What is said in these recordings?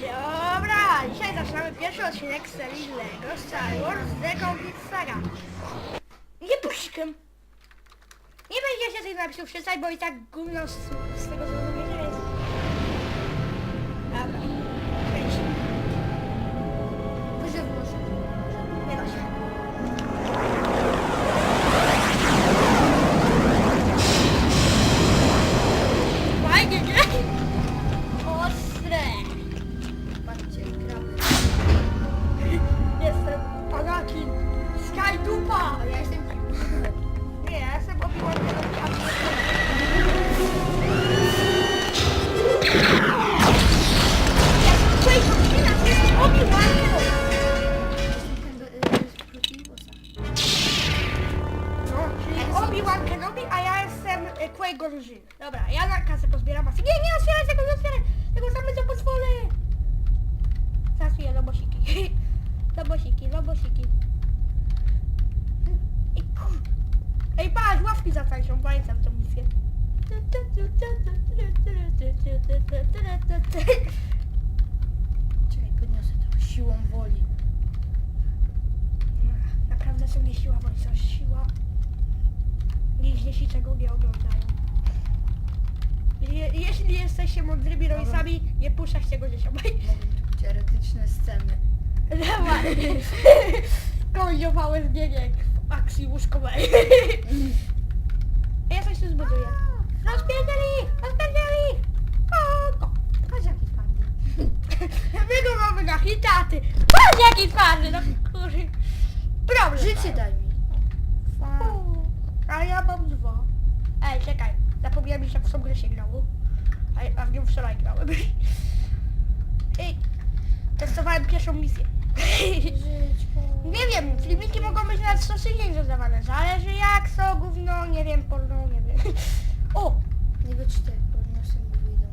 Dobra, dzisiaj zaczynamy pierwszy odcinek z serii LEGO Star Wars The Complete Saga. Nie puścikiem. Nie będziecie tych napisów przeczytać, bo i tak gówno z, z tego zrozumienia Obi-Wan Kenobi, a ja jestem e, Qui-Gon Jinn. Dobra, ja na kasę pozbieram masy. Nie, nie otwieraj tego, nie otwieraj! Tego same co pozwolę! Zasuję lobosiki. Lobosiki, lobosiki. I kur... Ej, patrz, ławki zatańczą, pamiętam tą misję. Czekaj, podniosę to siłą woli. Naprawdę to nie siła, bądź coś siła. Niździesi czego nie oglądają. Je, jeśli jesteście mądrymi rodzicami, nie puszczajcie go dzieciom. Mogą tu być erotyczne sceny. Dawaj. Kończowały zbiegiem w akcji łóżkowej. Ja coś tu zbuduję. Rozpierdzieli! Rozpierdzieli! O, ko. Patrz jaki fajny. My go mamy na hitaty. Patrz jaki twardy! No kurde. Problem. Życie daj mi. A ja mam dwa. Ej, czekaj. Zapomniałem, że w tą grę się grało. A, a w nią wczoraj grałem. Ej, testowałem pierwszą misję. Nie wiem, filmiki mogą być na co tydzień dodawane. Zależy jak, co, gówno, nie wiem, porno, nie wiem. O! Nie czy te podniosę mi wyjdą.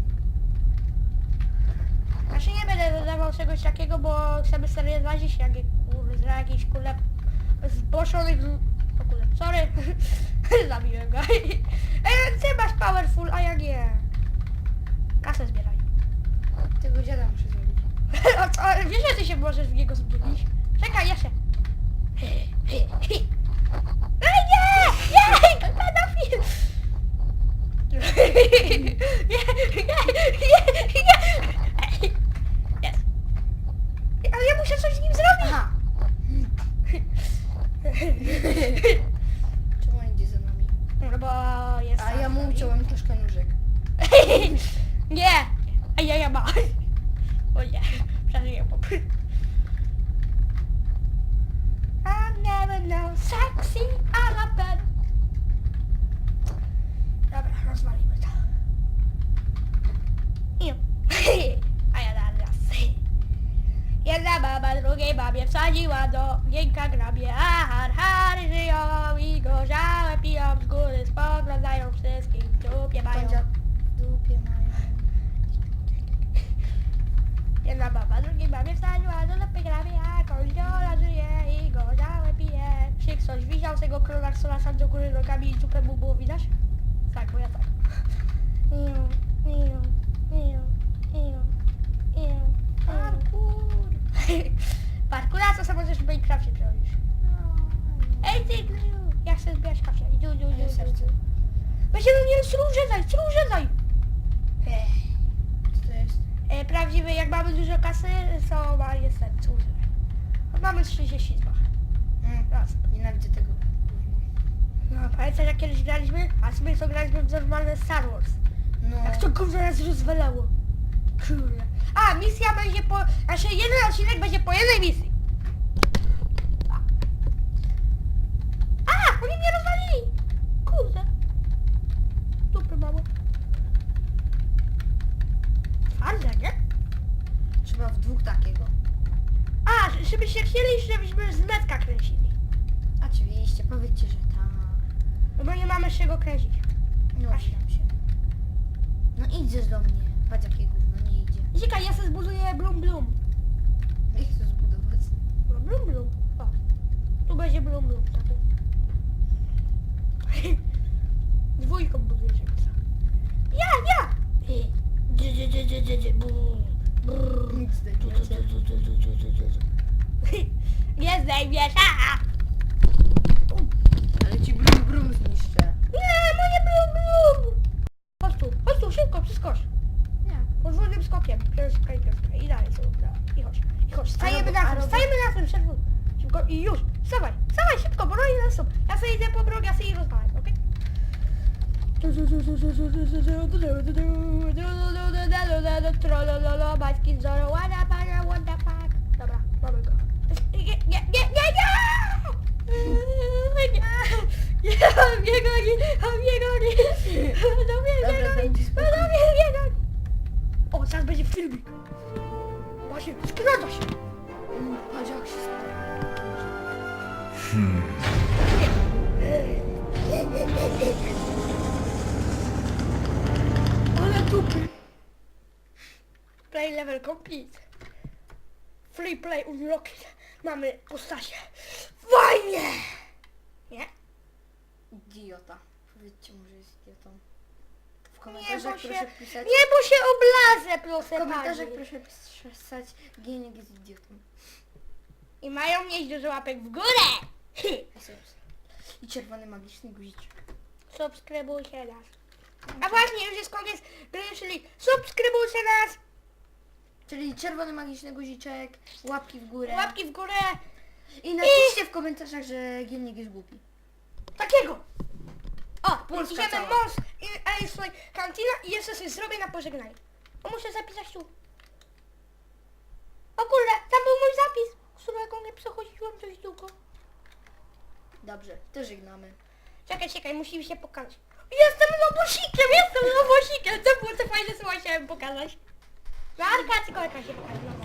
Znaczy nie będę dodawał czegoś takiego, bo chcemy serię zwadzić jak kurde, jakiś kule zboszonych... sorry. Zabiłem go. Ej, ty masz powerful, a ja nie. Kasę zbieraj. Tego dziada muszę zrobić. A co, wiesz, że ty się możesz w niego zmienić? Czekaj, ja się. Ej, nie! Nie! Pedofil! Nie, nie, nie, nie! Jest. Ale ja muszę coś z nim zrobić! Aha. Czemu on idzie za nami? No bo jest... A ja mu sam. uciąłem troszkę nóżek. Nie! A ja ja ma. O nie, przeżyję po I never know sexy Alabama. Dobra, rozwalimy to. I- A ja teraz. Jedna baba drugiej babie wsadziła do gienka grabie. A har har żyją i gorzałe piją z góry spoglądają wszystkich w dupie mają. Pandzia w dupie mają. Jedna baba drugiej babie wsadziła do dupy grabie, a kądziola żyje i gorzałe pije. Czy ktoś widział tego króla Solasa do góry nogami i dupę mu było widać? Tak, bo ja tak. Iu, iu, iu, Minecrafcie przerobisz. Ej ty, ja chcę zbierać kawę. Idu, idu, idu, idu. Do mnie strużezaj! Ech. Co to jest? E, prawdziwy, jak mamy dużo kasy, to ma jest ten. Mamy 32. Mm. Raz. Nienawidzę tego. No, pamiętasz jak kiedyś graliśmy? A my to graliśmy w normalne Star Wars. No. Jak to gówno nas rozwalało. Kurde. A, misja będzie po... Znaczy jeden odcinek będzie po jednej misji. A! Oni mnie rozwalili! Kurde. Dupy mało. Twarde, nie? Trzeba w dwóch takiego. A, żebyście chcieli, żebyśmy z metka kręcili. Oczywiście, powiedzcie, że tak. No bo nie mamy z czego kręcić. No nam się. No idziesz do mnie. Patrz jakie gówno, nie idzie. Czekaj, ja sobie zbuduję blum blum. Jak chcę zbudować? No, blum blum. O. Tu będzie blum blum. tato. Dwójką żeby co. Ja, ja! I- dzy, dzy, dzy, dzy, dzy, dzy, brrr, brrr. Nic Nie zdejmiesz, a! Ale ci brum brum zniszczę. Nie, moje blum blum! Chodź tu, chodź tu, szybko, przeskocz. Nie. Skokiem, piątka i. I dalej sobie uda. I chodź, i chodź, stajemy na a tym, stajemy na tym, przerwój. Szybko i już, wstawaj, wstawaj szybko, bo robi nas są. Ja sobie idę po drogę, ja sobie ich rozwalam, okej? Trolololo, bański zoro, wana pana, the fuck. Dobra, mamy go. Nie, nie, nie, nie, nie! Nie, nie, goni, on mnie goni. On mnie goni, on mnie goni. Filmik. Właśnie, skracza się. Mm, Patrz jak się stało. Ale tupy. Play level complete. Free play unlocked. Mamy postacie. Fajnie! Nie? Idiota. Powiedzcie mu, że jest idiotą. W Nie, komentarzach bo się, proszę pisać. nie, bo się oblazę, W proszę komentarzach pani. proszę pisać Gienik jest idiotą. I mają mieć dużo łapek w górę. I czerwony magiczny guziczek. Subskrybujcie nas. A właśnie, już jest koniec gry, czyli subskrybujcie nas, Czyli czerwony magiczny guziczek, łapki w górę. łapki w górę, I napiszcie w komentarzach, że Gienik jest głupi. takiego. O, Polska idziemy cała. I Airslay Kantina i jeszcze coś zrobię na pożegnanie. O, muszę zapisać tu. O kurde, tam był mój zapis, którego nie przechodziłem dość długo. Dobrze, to żegnamy. Czekaj, czekaj, musimy się pokazać. Jestem lobosikiem, jestem lobosikiem! To było to fajne, co chciałem pokazać. Marka, tylko jaka się pokaże.